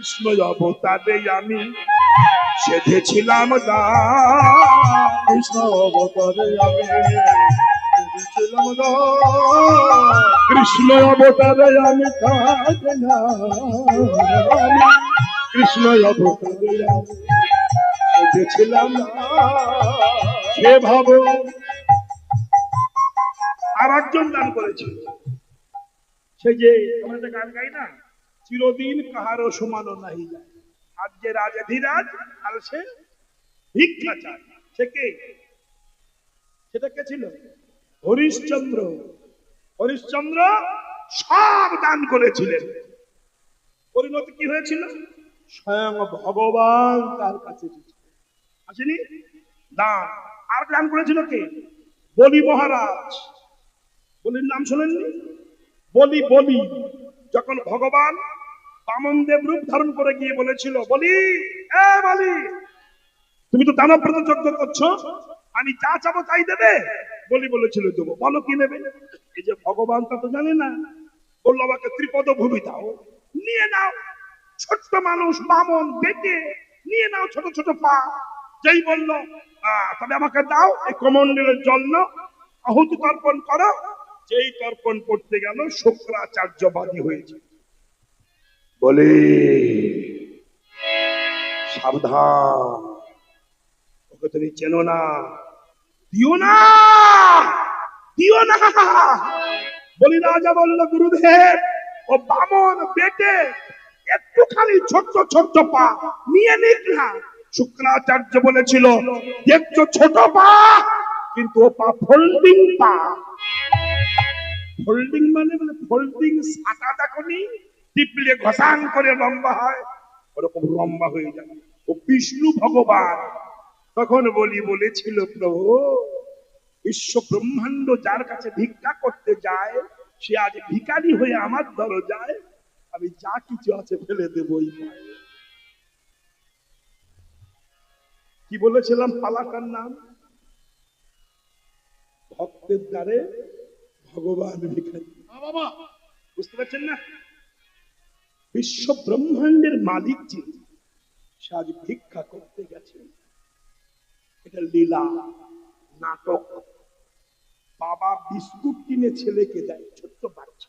কৃষ্ণ অবতারে আমি সেধেছিলাম কৃষ্ণ অবতারে আমি। কৃষ্ণ অবতারে আমি কৃষ্ণ অবতারে আমি সেধেছিলাম সে ভাব আর একজন দান করেছিল সে যে আমরা একটা গান গাই না? চিরদিন কাহারও সমানো নাহি আজ যে রাজাধিরাজ, আর সে ভিক্ষা চায় সে কে? সেটা কে ছিল? হরিশ্চন্দ্র। হরিশ্চন্দ্র সব দান করেছিলেন। পরিণতি কি হয়েছিল? স্বয়ং ভগবান তার কাছে আসেনি? দান। আর দান করেছিল কে? বলি মহারাজ। বলির নাম শোনেননি? বলি বলি। যখন ভগবান বামনদেব রূপ ধারণ করে গিয়ে বলেছিল, বলি, এ বলি, তুমি তো দানব ব্রত যজ্ঞ করছ, আমি যা চাবো তাই দেবে? বলি বলেছিল, দেবো। বলো কি নেবে? এই যে ভগবান তা তো জানে না। বলল, আমাকে ত্রিপদ ভূমি দাও, নিয়ে নাও। ছোট্ট মানুষ, বামন, বেটে, নিয়ে নাও ছোট ছোট পা। যেই বলল তবে আমাকে দাও, এই কমন্ডলের জন্য আহুতি তর্পণ করো। যেই তর্পণ করতে গেল, শুক্রাচার্যবাদী হয়েছে বলে, সাবধান। ওকে তুমি চেনো না। দিও না। দিও না। বলি রাজা বলল গুরুদেব। ও বামন বেটে একটুখানি ছোট্ট ছোট্ট পা নিয়ে নিক না। শুক্রাচার্য বলেছিল, দেখছ ছোট পা, কিন্তু ও পা ফোল্ডিং পা। ফোল্ডিং মানে মানে ফোল্ডিং সাটা দেখনি টিপলে ঘষাং করে লম্বা হয় ওরকম লম্বা হয়ে যাবে ও বিষ্ণু ভগবান তখন বলি বলেছিল প্রভু বিশ্ব ব্রহ্মাণ্ড যার কাছে ভিক্ষা করতে যায় সে আজ ভিখারি হয়ে আমার দরজায় আমি যা কিছু আছে ফেলে দেবো ওই পায়ে। কি বলেছিলাম পালাকার নাম? ভক্তের দ্বারে ভগবান ভিখারি। বুঝতে পারছেন না? বিশ্ব ব্রহ্মাণ্ডের মালিক যিনি সে আজ ভিক্ষা করতে গেছেন এটা লীলা, নাটক। বাবা বিস্কুট কিনে ছেলেকে দেয়, ছোট্ট বাচ্চা।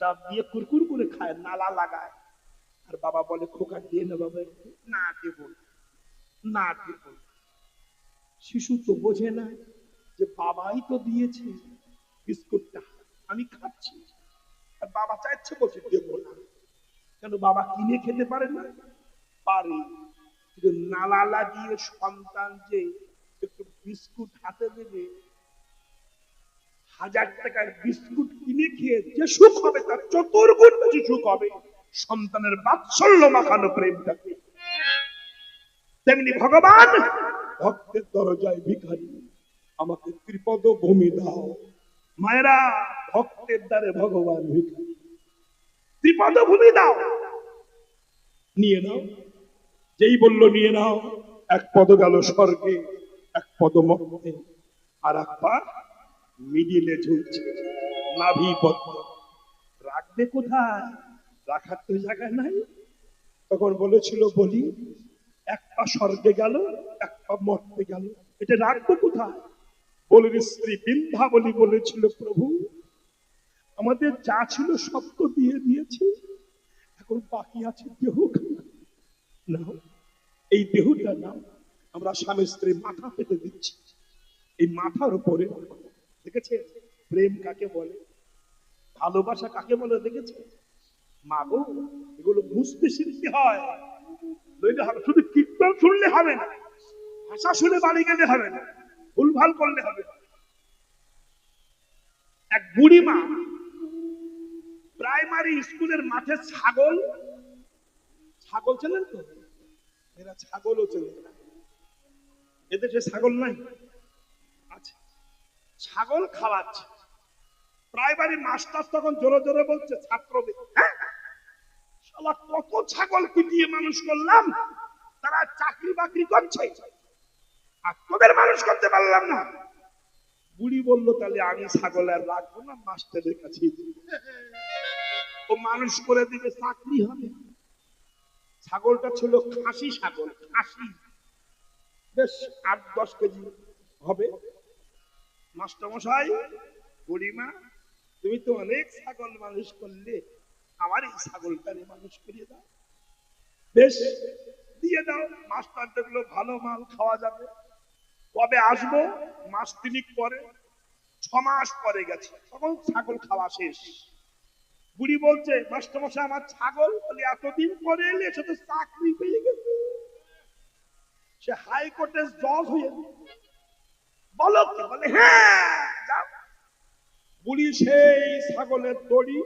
দাঁত দিয়ে কুরকুর করে খায়, নালা লাগায়। আর বাবা বলে, খোকা দিয়ে না বাবা না দেব না। দেব শিশু তো বোঝে না যে বাবাই তো দিয়েছে বিস্কুটটা। আমি খাচ্ছি। আর বাবা চাইছে বলছে, দেব না। কেন বাবা কিনে খেতে পারে না? পারে। কিন্তু নালা লাগিয়ে সন্তান যে একটু বিস্কুট হাতে দেবে, হাজার টাকার বিস্কুট কিনে খেয়ে যে সুখ হবে, তার চতুর্গুণ বেশি সুখ হবে, সন্তানের বাৎসল্য মাখানো প্রেমটাকে। তেমনি ভগবান ভক্তের দরজায় ভিখারি, আমাকে ত্রিপদ ভূমি দাও। মায়েরা, ভক্তের দ্বারে ভগবান ভিখারি। ত্রিপদ ভূমি দাও। নিয়ে নাও। যেই বলল, নিয়ে নাও, এক পদ গেল স্বর্গে, এক পদ মর্তে। আর এক পা মিডিলে ঝুলছে, নাভি পদ্ম রাখবে কোথায়? রাখার তো জায়গা নাই। তখন বলেছিল, বলি, এক পা স্বর্গে গেল, এক পা মর্তে গেল। এটা রাখব কোথায়? বলির স্ত্রী বৃন্দাবলী বলেছিল, প্রভু, আমাদের যা ছিল সব তো দিয়ে দিয়েছি। এখন বাকি আছে দেহ না এই দেহটা না, আমরা স্বামী স্ত্রী মাথা পেতে দিচ্ছি। এই মাথার উপরে দেখেছে প্রেম কাকে বলে? ভালোবাসা কাকে বলে দেখেছে এগুলো বুঝতে শিখতে হয়। নইলে হবে, শুধু কীর্তন শুনলে হবে না, ভাষা শুনে বাড়ি গেলে হবে না, ভুলভাল করলে হবে এক বুড়ি মা প্রাইমারি স্কুলের মাঠে ছাগল ছাগল চেনেন তো? এরা ছাগলও ছাগল নাই। আচ্ছা ছাগল খাওয়াচ্ছে। প্রাইমারি মাস্টার তখন জোরে জোরে বলছে, ছাত্রদের "হ্যাঁ? শালা কত ছাগল মানুষ করলাম, তারা চাকরি বাকরি করছে। আর তোদের মানুষ করতে পারলাম না। বুড়ি বলল, তাহলে আমি ছাগল আর রাখব না মাস্টারের কাছে ও মানুষ করে দিবে, চাকরি হবে। ছাগলটা ছিল খাসি ছাগল, খাসি। বেশ আট, দশ কেজি হবে। মাস্টারমশাই বুড়িমা, তুমি তো অনেক ছাগল মানুষ করলে। আমার এই ছাগলটারে মানুষ করিয়ে দাও। বেশ, দিয়ে দাও। মাস্টার দেখল ভালো মাল খাওয়া যাবে। কবে আসব? মাস তিনিক পরে। ছ মাস পরে গেছে। তখন ছাগল খাওয়া শেষ। বুড়ি বলছে মাস্টারমশাই আমার ছাগল বলে এতদিন পরে এলে সে তো চাকরি পেয়ে গেছে। সে হাইকোর্টের জজ হয়ে বলো কি? বলে হ্যাঁ বুড়ি সেই ছাগলের দড়ি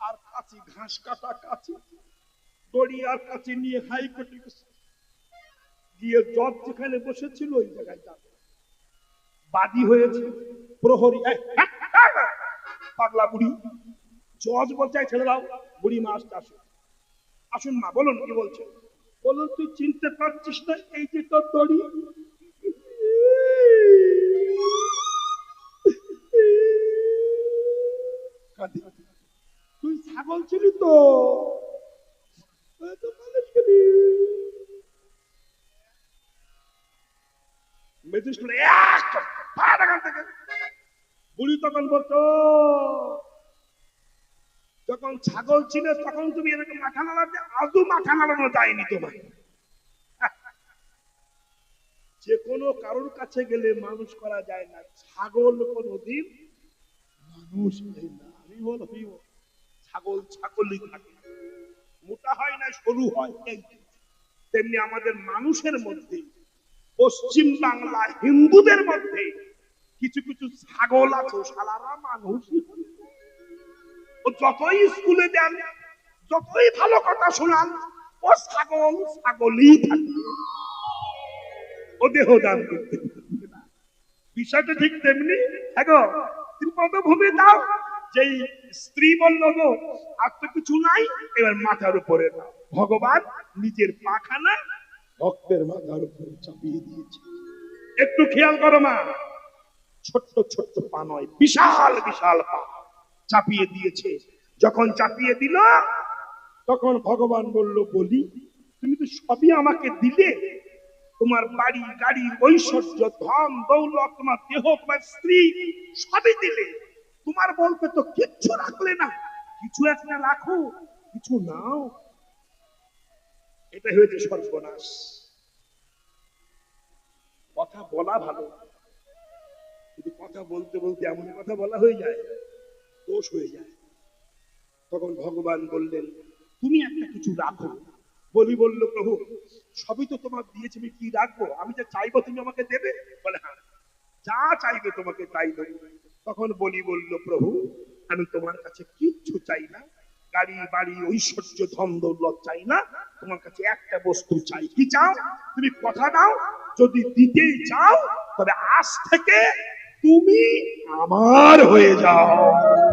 আর কাচি ঘাস কাটা কাচি দড়ি আর কাচি নিয়ে হাইকোর্টে গেছে। গিয়ে জজ যেখানে বসেছিল ওই জায়গায় যাবে। বাদী হয়েছে প্রহরী। হ্যাঁ, হ্যাঁ, হ্যাঁ, পাগলা বুড়ি। জজ বলছে, "এই ছেড়ে দাও, বুড়ি মা আসতে আসুন আসুন মা, বলুন কি বলছে। বলুন, তুই চিনতে পারছিস না, এই যে তোর দড়ি? তুই ছাগল ছিলি তো? এখান থেকে। বুড়ি তখন বলতো যখন ছাগল ছিল তখন তুমি এরকম মাথা নাড়াতে, আজও মাথা নাড়ানো যায়নি তোমার যে কোনো কারোর কাছে গেলে মানুষ করা যায় না। ছাগল কোনোদিন মানুষ হয় না। আমি বল ছাগল ছাগলই থাকে। মোটা হয় না, সরু হয়। তেমনি আমাদের মানুষের মধ্যে, পশ্চিম বাংলা হিন্দুদের মধ্যে কিছু কিছু ছাগল আছে সালারা মানুষই হয়। যতই স্কুলে দেন যতই ভালো কথা শোনান ও ছাগল ছাগলই থাকে। ও দেহ দান করতে বিষয়টা ঠিক তেমনি হ্যাঁ গো, তুমি পদভূমি দাও যেই স্ত্রী বলল গো আর তো কিছু নাই এবার মাথার উপরে দাও। ভগবান নিজের পাখানা ভক্তের মাথার উপরে চাপিয়ে দিয়েছে। একটু খেয়াল করো মা ছোট্ট ছোট্ট পা নয় বিশাল বিশাল পা। চাপিয়ে দিয়েছে। যখন চাপিয়ে দিল, তখন ভগবান বলল, বলি, তুমি তো সবই আমাকে দিলে। তোমার বাড়ি, গাড়ি, ঐশ্বর্য, ধন, দৌলত, তোমার দেহ, তোমার স্ত্রী, সবই দিলে। তোমার বলতে তো কিচ্ছু রাখলে না। কিছু একটা রাখো, কিছু নাও। এটা হয়েছে সর্বনাশ। কথা বলা ভালো। কিন্তু কথা বলতে বলতে এমন কথা বলা হয়ে যায়। দোষ হয়ে যায়। তখন ভগবান বললেন, তুমি একটা কিছু রাখো। বলি বলল, প্রভু, সবই তো তোমার দিয়েছে, আমি কি রাখব? আমি যা চাইব তুমি আমাকে দেবে? বলে হ্যাঁ যা চাইবে তোমাকে তাই দেবো। তখন বলি বলল, প্রভু, আমি তোমার কাছে কিচ্ছু চাই না। গাড়ি, বাড়ি, ঐশ্বর্য ধন দৌলত চাই না। তোমার কাছে একটা বস্তু চাই। কি চাও? তুমি কথা দাও। যদি দিতেই চাও, তবে আজ থেকে তুমি আমার হয়ে যাও আমার হয়ে যাও।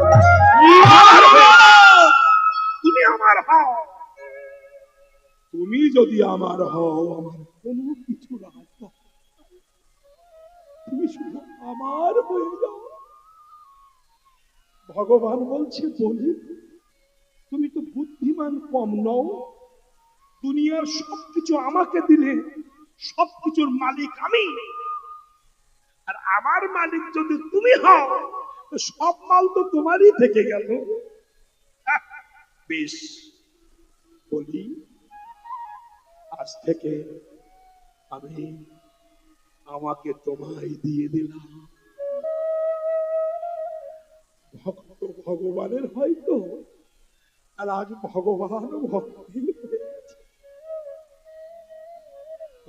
তুমি আমার হও। তুমি যদি আমার হও, আমার কোনো কিছু তুমি শুধু আমার হয়ে যাও। ভগবান বলছে, বলি, তুমি তো বুদ্ধিমান কম নও। দুনিয়ার সবকিছু আমাকে দিলে, সবকিছুর মালিক আমি। আর আমার মালিক যদি তুমি হও সব মাল তো তোমারই থেকে গেল। বেশ, বলি, আজ থেকে আমি আমাকে তোমায় দিয়ে দিলাম। ভক্ত ভগবানের হয়তো, আর আজ ভগবান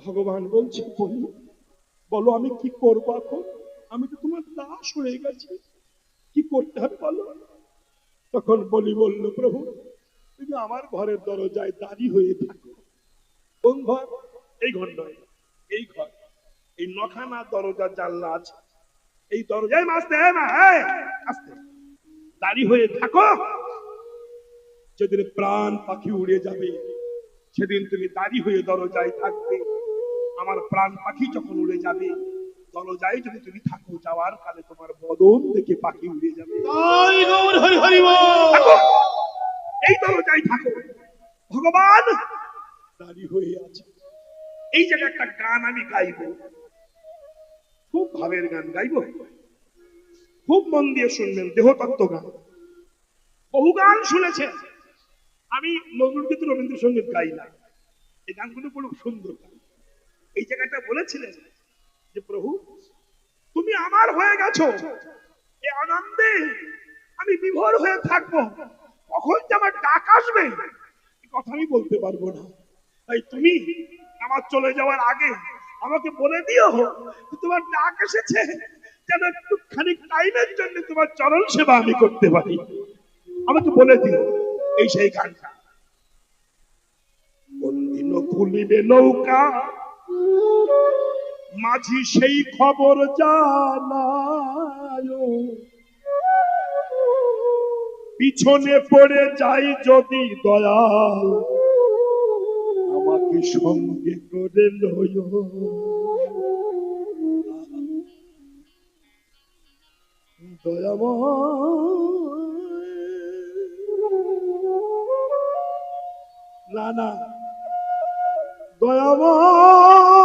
ভগবান বলছে, বলি, বলো আমি কি করব এখন? আমি তো তোমার দাস হয়ে গেছি। কি করতে হবে বলো? তখন বলি বলল প্রভু তুমি আমার ঘরের দরজায় দাঁড়িয়ে হয়ে থাকো। কোন ঘর? এই ঘর নয় এই ঘর। এই নখানা দরজা জানলা আছে। এই দরজায় মাসতে মা এই, আস্তে হয়ে থাকো। যেদিন প্রাণ পাখি উড়ে যাবে সেদিন তুমি দাঁড়িয়ে হয়ে দরজায় থাকবে। আমার প্রাণ পাখি যখন উড়ে যাবে দরজায় যদি তুমি থাকো যাওয়ার কালে তোমার বদন দেখে পাখি উড়ে যাবে। গৌর হরি হরি থাকো! এই ভগবান দাঁড়িয়ে হয়ে আছে। এই জায়গায় একটা গান আমি গাইবো। খুব ভাবের গান গাইবো। খুব মন দিয়ে শুনবেন দেহতত্ত্ব গান। বহু গান শুনেছেন। আমি নজরুল কিন্তু রবীন্দ্রসঙ্গীত গাই না। এই গানগুলো খুব সুন্দর গান। এই জায়গাটা বলেছিলেন যে প্রভু, তুমি আমার হয়ে গেছো। এই আনন্দে আমি বিভোর হয়ে থাকব। কখন যে আমার ডাক আসবে কথা আমি বলতে পারব না। তাই তুমি আমার চলে যাওয়ার আগে আমাকে বলে দিও তোমার ডাক এসেছে, যেন একটু খানিক টাইমের জন্য তোমার চরণ সেবা আমি করতে পারি। আমাকে বলে দিও এই সেই গানটা। নৌকা মাঝি সেই খবর জানায়। পিছনে পড়ে যাই যদি দয়াল, আমাকে সঙ্গে করে লয় দয়াময়। না না। দয়াময়।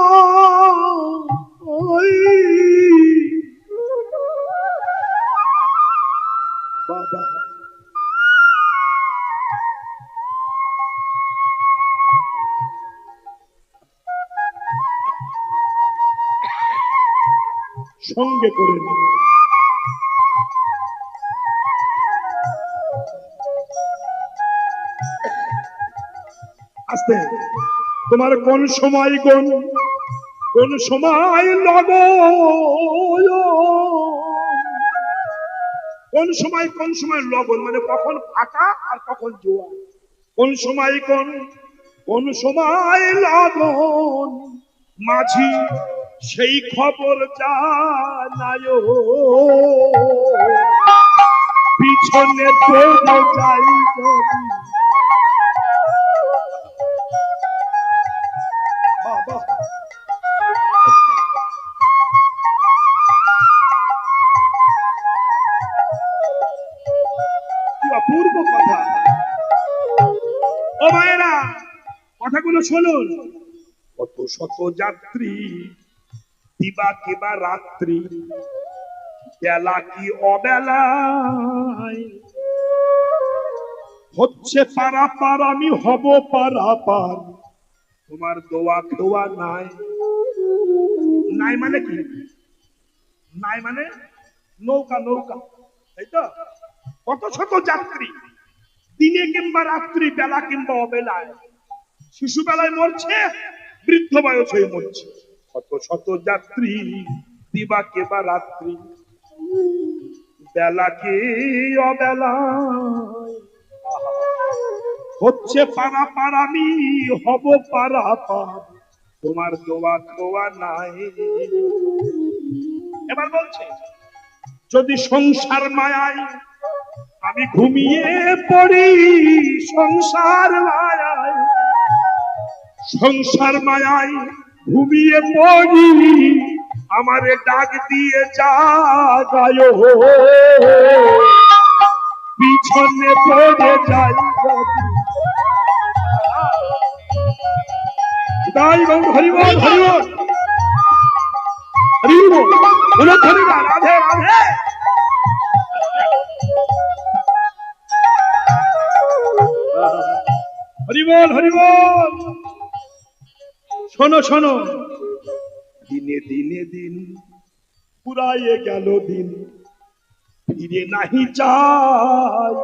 সঙ্গে করে আস্তে। তোমার কোন সময় কোন কোন সময় লগ কোন সময় কোন সময় লগন মানে কখন ফাটা আর কখন জোয়া কোন সময় কোন কোন সময় লগন মাঝি, সেই খবর জানায়। পিছনে পড়ে যাই শুনুন। কত শত যাত্রী, দিবা কিবা রাত্রি, বেলা কি অবেলায়? হচ্ছে পারা পার আমি হব পারা পার তোমার দোয়া খোয়া নাই। নাই মানে কি? নাই মানে নৌকা নৌকা। তাই তো? কত শত যাত্রী, দিনে কিংবা রাত্রি, বেলা কিংবা অবেলায়। শিশু বেলায় মরছে, বৃদ্ধ বয়স মরছে। কত শত যাত্রী, দিবা কেবা রাত্রি। বেলা কি অবেলায়। হচ্ছে পারা পার আমি হব পারা পার তোমার দোয়া খোয়া নাই। এবার বলছে, যদি সংসার মায়ায় আমি ঘুমিয়ে পড়ি, সংসার মায়ায় সংসার মায়ায় ঘুমিয়ে পড়ি, আমারে ডাক দিয়ে জাগায় পিছনে পড়ে যাই। তাই বল হরিবল হরিবল হরিবল বলো হরিবল রাধে রাধে। হরিবল হরিবল শোনো শোনো। দিনে দিনে দিন পুরাইয়ে গেল দিন। ফিরে নাহি চাই।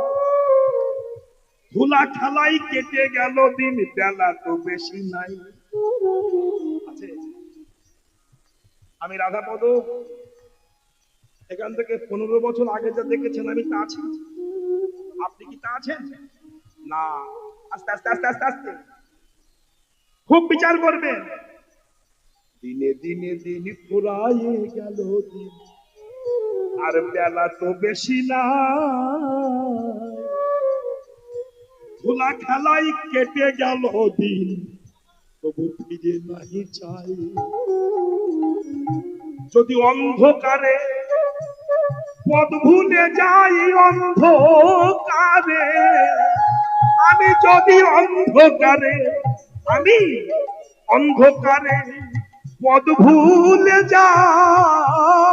ধুলা খেলাই কেটে গেল দিন, বেলা তো বেশি নাই। আছে আমি রাধাপদ, এখান থেকে পনেরো বছর আগে যা দেখেছেন আমি তা আছি। আপনি কি তা আছেন? না। আস্তে আস্তে আস্তে আস্তে আস্তে। খুব বিচার করবেন। দিনে দিনে দিন ফুরাইয়ে গেল আর বেলা তো বেশি না ধুলা খেলাই কেটে গেল দিন। তবু ফিরে নাহি চাই। যদি অন্ধকারে পদ ভুলে যাই অন্ধকারে, আমি যদি অন্ধকারে আমি অন্ধকারে পদ ভুলে যাই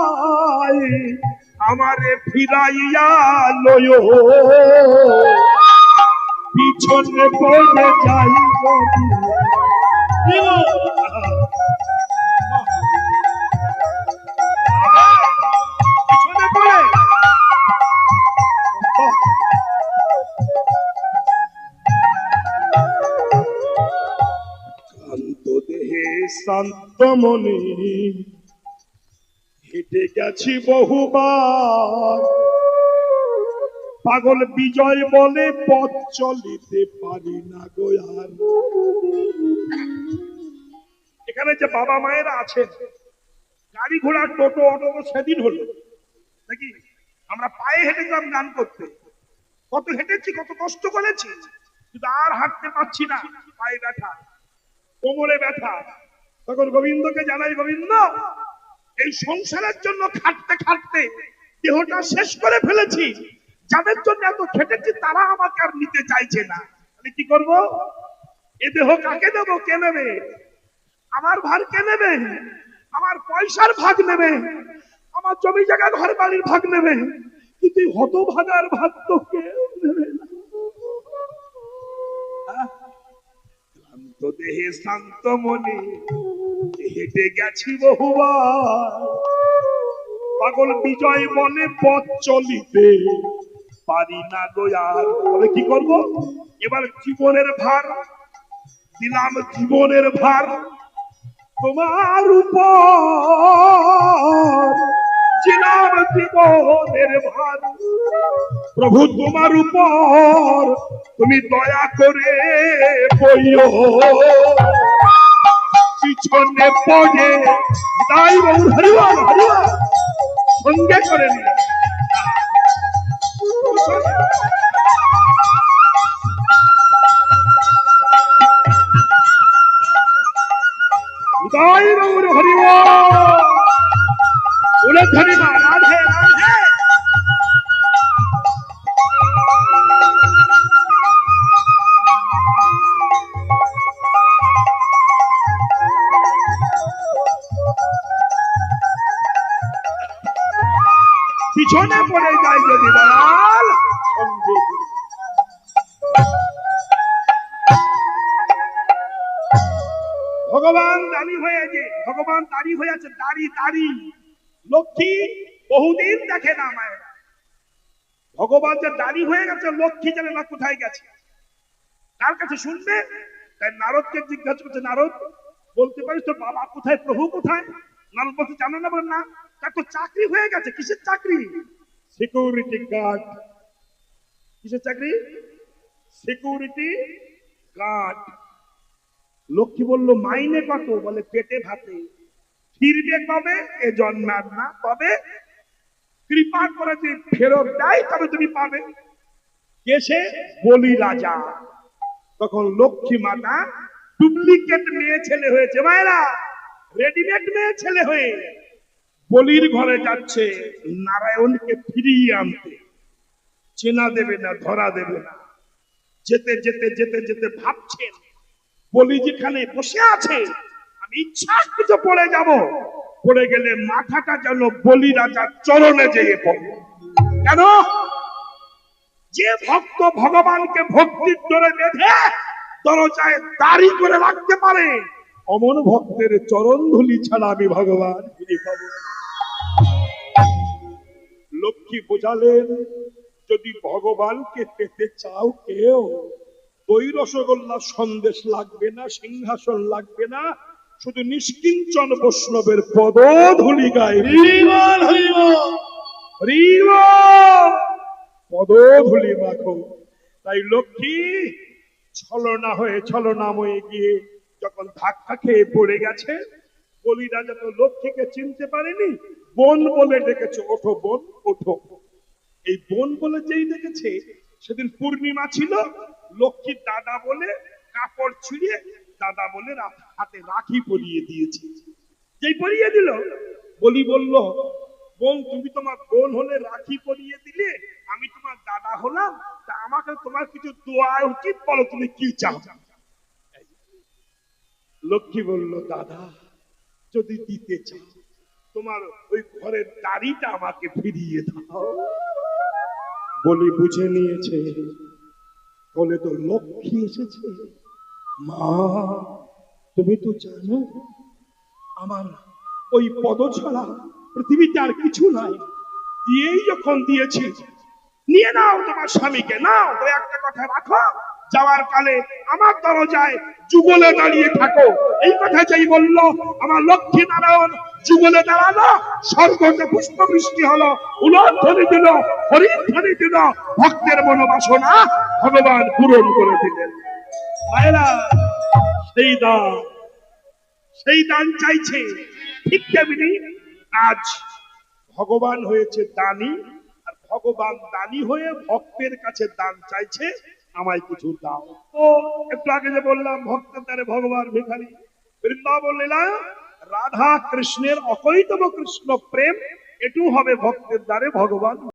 আমারে ফিরাইয়া লয় পিছনে পড়ে যাই দেহে শান্ত মনে। হেঁটে গেছি বহুবার। পাগল বিজয় বলে পথ চলিতে পারি না গো আর। এখানে যে বাবা মায়েরা আছেন, গাড়ি ঘোড়া টোটো অটো সেদিন হলো। নাকি আমরা পায়ে হেঁটেছিলাম গান করতে। কত হেঁটেছি, কত কষ্ট করেছি, কিন্তু আর হাঁটতে পারছি না। পায়ে ব্যথা, কোমরে ব্যথা তখন গোবিন্দকে জানাই, গোবিন্দ, এই সংসারের জন্য খাটতে খাটতে দেহটা শেষ করে ফেলেছি। যাদের জন্য এত খেটেছি, তারা আমাকে আর নিতে চাইছে না। আমি কি করব? এ দেহ কাকে দেবো? কে নেবে? আমার ভার কে নেবে? আমার পয়সার ভাগ নেবে? আমার জমি জায়গা ঘর বাড়ির ভাগ নেবে? কিন্তু এই হতভাগার ভাগ তো কেউ নেবে না দেহে, শান্ত মনে হেঁটে গেছি বহুবার। পাগল বিজয় বলে পথ চলিতে পারি না আর। তবে কি করব? এবার জীবনের ভার, দিলাম জীবনের ভার। তোমার উপর দিলাম জীবনের ভার। প্রভু, তোমার উপর তুমি দয়া করে বইও। পিছনে পড়ে। তাই বহু হরিবার হরিবার সঙ্গে করে নিয়ে। দাড়ি লক্ষ্মী বহুদিন দেখে না মায়ের ভগবান যে দাড়ি হয়ে গেছে লক্ষ্মী জানে না কোথায় গেছে। কার কাছে শুনবে? তাই নারদকে জিজ্ঞাসা করছে নারদ বলতে পারিস তোর বাবা কোথায় প্রভু কোথায়? নারদ বলতে জানো না বলে না তার তো চাকরি হয়ে গেছে কিসের চাকরি? সিকিউরিটি গার্ড কিসের চাকরি? সিকিউরিটি গার্ড লক্ষ্মী বলল মাইনে কত? বলে পেটে ভাতে। ফিরবে কবে? এ জন্মার না তবে কৃপা করে যদি ফেরত দেয়, তবে তুমি পাবে। কেসে বলি রাজা, তখন লক্ষ্মী মাতা ডুপ্লিকেট মেয়ে ছেলে হয়েছে। মায়েরা রেডিমেড মেয়ে ছেলে হয়ে বলির ঘরে যাচ্ছে নারায়ণকে ফিরিয়ে আনতে। চেনা দেবে না, ধরা দেবে না। যেতে যেতে যেতে যেতে ভাবছেন, বলি যেখানে বসে আছে আমি ইচ্ছা কিছু পড়ে যাব। পড়ে গেলে মাথাটা যেন বলি রাজার চরণে যেয়ে পড়ে। কেন? যে ভক্ত ভগবানকে ভক্তির ধরে বেঁধে দরজায় দাড়ি করে রাখতে পারে, অমন ভক্তের চরণ ধুলি ছাড়া আমি ভগবান লক্ষ্মী বোঝালেন, যদি ভগবানকে পেতে চাও কেউ দই রসগোল্লা সন্দেশ লাগবে না, সিংহাসন লাগবে না শুধু নিষ্কিঞ্চন বৈষ্ণবের পদ ধুলি গায়ে হরিবল হরিবল হরিব পদ ধুলি মাখো। তাই লক্ষ্মী ছলনা হয়ে ছলনাময়ে গিয়ে যখন ধাক্কা খেয়ে পড়ে গেছে বলি রাজা তো লক্ষ্মীকে চিনতে পারেনি বোন বলে ডেকেছে ওঠো বোন ওঠো। এই বোন বলে যেই দেখেছে সেদিন পূর্ণিমা ছিল লক্ষ্মীর দাদা বলে কাপড় ছিঁড়ে দাদা বলে রা- হাতে রাখি পরিয়ে দিয়েছে। যেই পরিয়ে দিল, বলি বলল, বোন, তুমি তোমার বোন হলে রাখি পরিয়ে দিলে, আমি তোমার দাদা হলাম, তা আমাকে তোমার কিছু দোয়া উচিত, বলো তুমি কি চাও? লক্ষ্মী বলল, দাদা, যদি দিতে চাও, তোমার ওই ঘরের দাড়িটা আমাকে ফিরিয়ে দাও। বলি বুঝে নিয়েছে বলে তো লক্ষ্মী এসেছে। মা তুমি তো জানো, আমার ওই পদ ছাড়া পৃথিবীতে আর কিছু নাই। দিয়েই যখন দিয়েছি, নিয়ে নাও তোমার স্বামীকে, নাও তো একটা কথা রাখো, যাওয়ার কালে আমার দরজায় যুগলে দাঁড়িয়ে থাকো। এই কথা যেই বলল, আমার লক্ষ্মী নারায়ণ যুগলে দাঁড়াল, স্বর্গতে পুষ্প বৃষ্টি হলো উলধ্বনি দিল হরিধ্বনি দিল, ভক্তের মনোবাসনা ভগবান পূরণ করে দিলেন। আজ ভগবান হয়েছে দানি, আর ভগবান দানি হয়ে ভক্তের কাছে দান চাইছে, আমায় কিছু দাও। তো একটু আগে যে বললাম, ভক্তের দ্বারে ভগবান ভিখারি। বৃন্দাবন লীলা, রাধা কৃষ্ণের অকৈতব কৃষ্ণ প্রেম এটু হবে ভক্তের দ্বারে ভগবান